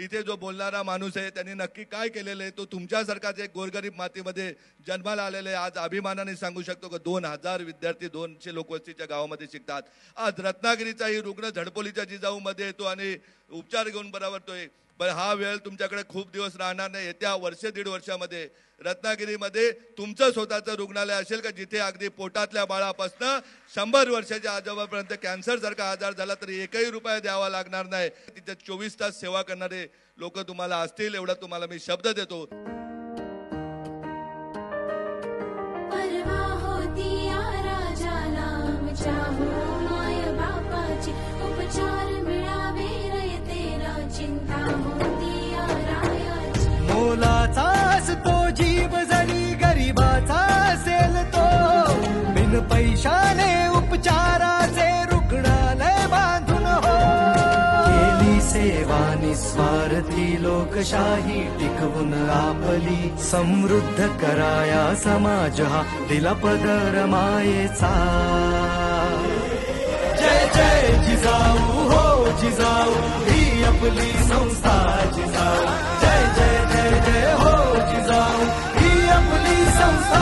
इथे जो बोलणारा माणूस आहे त्यांनी नक्की काय केलेलं आहे तो तुमच्यासारखाच एक गोरगरीब मातीमध्ये जन्माला आलेले आहे. आज अभिमानाने सांगू शकतो की दोन हजार विद्यार्थी दोनशे लोकवस्तीच्या गावामध्ये शिकतात आज रत्नागिरीचाही रुग्ण झडपोलीच्या जिजाऊमध्ये येतो आणि उपचार घेऊन बरावरतोय पण हा वेळ तुमच्याकडे खूप दिवस राहणार नाही. येत्या वर्ष दीड वर्षामध्ये रत्नागिरीमध्ये तुमचं स्वतःचं रुग्णालय असेल का जिथे अगदी पोटातल्या बाळापासनं शंभर वर्षाच्या आजोबापर्यंत कॅन्सरसारखा आजार झाला तरी एकही रुपया द्यावा लागणार नाही. तिथे चोवीस तास सेवा करणारे लोक तुम्हाला असतील एवढा तुम्हाला मी शब्द देतो. पैशाने उपचाराचे रुग्णालय बांधून हो. केली सेवा निस्वार्थी लोकशाही टिकवून आपली. समृद्ध कराया समाज हा दिला पदर मायेचा जय जय जिजाऊ हो जिजाऊ ही आपली संस्था जिजाऊ. जय जय जय जय हो जिजाऊ ही आपली संस्था